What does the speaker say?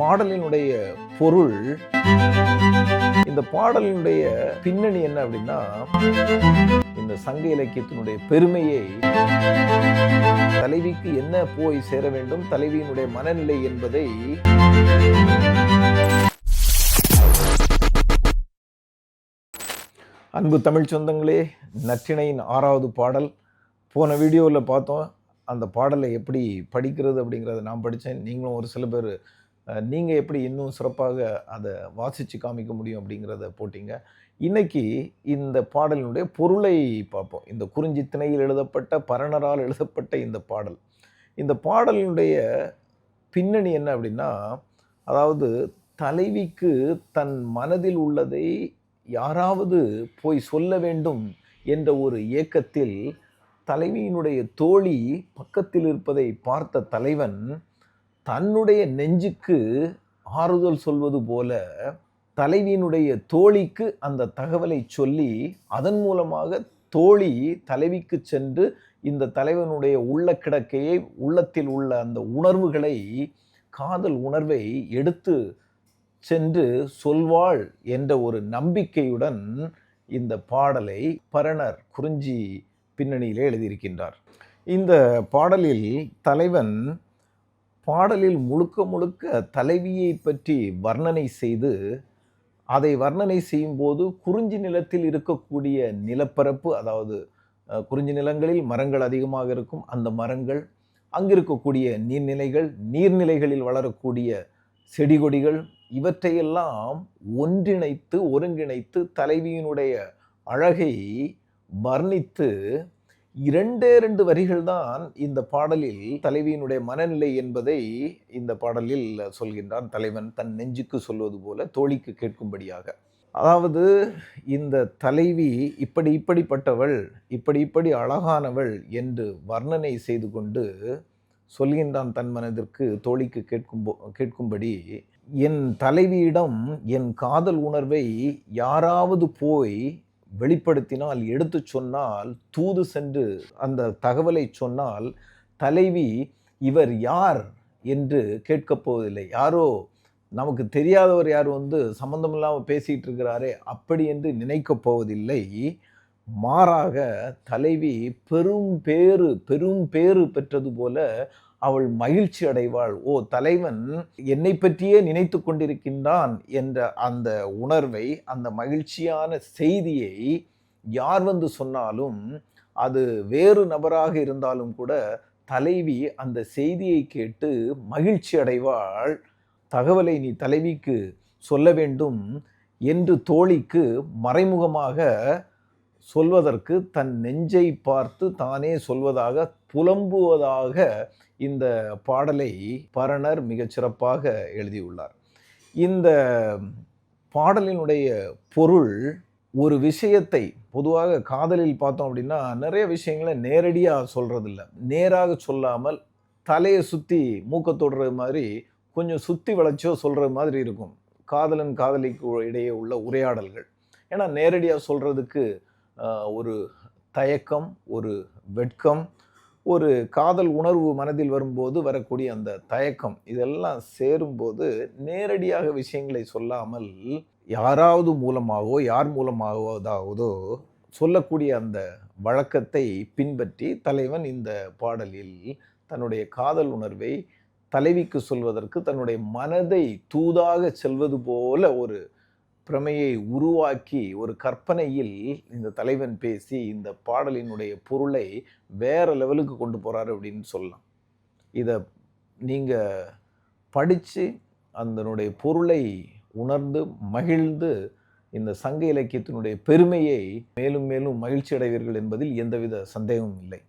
பாடலினுடைய பொருள் இந்த பாடலினுடைய பின்னணி என்ன அப்படின்னா இந்த சங்க இலக்கியத்தினுடைய பெருமையை தலைவிக்கு என்ன போய் சேர வேண்டும் தலைவியினுடைய மனநிலை என்பதை அன்பு தமிழ் சொந்தங்களே நற்றிணையின் ஆறாவது பாடல். போன வீடியோவில் பார்த்தோம் அந்த பாடலை எப்படி படிக்கிறது அப்படிங்கிறத நான் படித்தேன். நீங்களும் ஒரு சில பேர் நீங்கள் எப்படி இன்னும் சிறப்பாக அதை வாசித்து காமிக்க முடியும் அப்படிங்கிறத போட்டிங்க. இன்னைக்கு இந்த பாடலினுடைய பொருளை பார்ப்போம். இந்த குறிஞ்சி திணையில் எழுதப்பட்ட பரணரால் எழுதப்பட்ட இந்த பாடல். இந்த பாடலினுடைய பின்னணி என்ன அப்படின்னா அதாவது தலைவிக்கு தன் மனதில் உள்ளதை யாராவது போய் சொல்ல வேண்டும் என்ற ஒரு ஏக்கத்தில் தலைவியினுடைய தோழி பக்கத்தில் இருப்பதை பார்த்த தலைவன் தன்னுடைய நெஞ்சுக்கு ஆறுதல் சொல்வது போல தலைவியினுடைய தோழிக்கு அந்த தகவலை சொல்லி அதன் மூலமாக தோழி தலைவிக்கு சென்று இந்த தலைவனுடைய உள்ள கிடக்கையை உள்ளத்தில் உள்ள அந்த உணர்வுகளை காதல் உணர்வை எடுத்து சென்று சொல்வாள் என்ற ஒரு நம்பிக்கையுடன் இந்த பாடலை பரணர் குறிஞ்சி பின்னணியிலே எழுதியிருக்கின்றார். இந்த பாடலில் தலைவன் பாடலில் முழுக்க முழுக்க தலைவியை பற்றி வர்ணனை செய்து அதை வர்ணனை செய்யும்போது குறிஞ்சி நிலத்தில் இருக்கக்கூடிய நிலப்பரப்பு அதாவது குறிஞ்சி நிலங்களில் மரங்கள் அதிகமாக இருக்கும் அந்த மரங்கள் அங்கிருக்கக்கூடிய நீர்நிலைகள் நீர்நிலைகளில் வளரக்கூடிய செடி கொடிகள் இவற்றையெல்லாம் ஒன்றிணைத்து ஒருங்கிணைத்து தலைவியினுடைய அழகை வர்ணித்து இரண்டே ரெண்டு வரிகள் தான் இந்த பாடலில் தலைவியினுடைய மனநிலை என்பதை இந்த பாடலில் சொல்கின்றான். தலைவன் தன் நெஞ்சுக்கு சொல்வது போல தோழிக்கு கேட்கும்படியாக. அதாவது இந்த தலைவி இப்படி இப்படிப்பட்டவள் இப்படி இப்படி அழகானவள் என்று வர்ணனை செய்து கொண்டு சொல்கின்றான் தன் மனதிற்கு தோழிக்கு கேட்கும் கேட்கும்படி என் தலைவியிடம் என் காதல் உணர்வை யாராவது போய் வெளிப்படுத்தினால் எடுத்துச் சொன்னால் தூது சென்று அந்த தகவலை சொன்னால் தலைவி இவர் யார்? என்று கேட்கப் போவதில்லை. யாரோ நமக்கு தெரியாதவர் யார் வந்து சம்மந்தமில்லாமல் பேசிகிட்டு இருக்கிறாரே அப்படி என்று நினைக்கப் போவதில்லை. மாறாக தலைவி பெரும் பேறு பெரும் பேறு பெற்றது போல அவள் மகிழ்ச்சி அடைவாள். ஓ தலைவன் என்னை பற்றியே நினைத்து கொண்டிருக்கின்றான் என்ற அந்த உணர்வை அந்த மகிழ்ச்சியான செய்தியை யார் வந்து சொன்னாலும் அது வேறு நபராக இருந்தாலும் கூட தலைவி அந்த செய்தியை கேட்டு மகிழ்ச்சி அடைவாள். தகவலை நீ தலைவிக்கு சொல்ல வேண்டும் என்று தோழிக்கு மறைமுகமாக சொல்வதற்கு தன் நெஞ்சை பார்த்து தானே சொல்வதாக புலம்புவதாக இந்த பாடலை பரணர் மிகச்சிறப்பாக எழுதியுள்ளார். இந்த பாடலினுடைய பொருள் ஒரு விஷயத்தை பொதுவாக காதலில் பார்த்தோம் அப்படின்னா நிறைய விஷயங்களை நேரடியாக சொல்கிறதில்ல நேராக சொல்லாமல் தலையை சுற்றி மூக்க தொடுறது மாதிரி கொஞ்சம் சுற்றி வளைச்சோ சொல்கிறது மாதிரி இருக்கும். காதலன் காதலிக்கு இடையே உள்ள உரையாடல்கள். ஏன்னா நேரடியாக சொல்கிறதுக்கு ஒரு தயக்கம் ஒரு வெட்கம் ஒரு காதல் உணர்வு மனதில் வரும்போது வரக்கூடிய அந்த தயக்கம் இதெல்லாம் சேரும்போது நேரடியாக விஷயங்களை சொல்லாமல் யாராவது மூலமாகவோ யார் மூலமாகவதாவதோ சொல்லக்கூடிய அந்த வழக்கத்தை பின்பற்றி தலைவன் இந்த பாடலில் தன்னுடைய காதல் உணர்வை தலைவிக்கு சொல்வதற்கு தன்னுடைய மனதை தூதாக செல்வது போல ஒரு பிரமையை உருவாக்கி ஒரு கற்பனையில் இந்த தலைவன் பேசி இந்த பாடலினுடைய பொருளை வேற லெவலுக்கு கொண்டு போகிறாரு அப்படின்னு சொல்லலாம். இதை நீங்கள் படித்து அதனுடைய பொருளை உணர்ந்து மகிழ்ந்து இந்த சங்க இலக்கியத்தினுடைய பெருமையை மேலும் மேலும் மகிழ்ச்சி அடைவீர்கள் என்பதில் எந்தவித சந்தேகமும் இல்லை.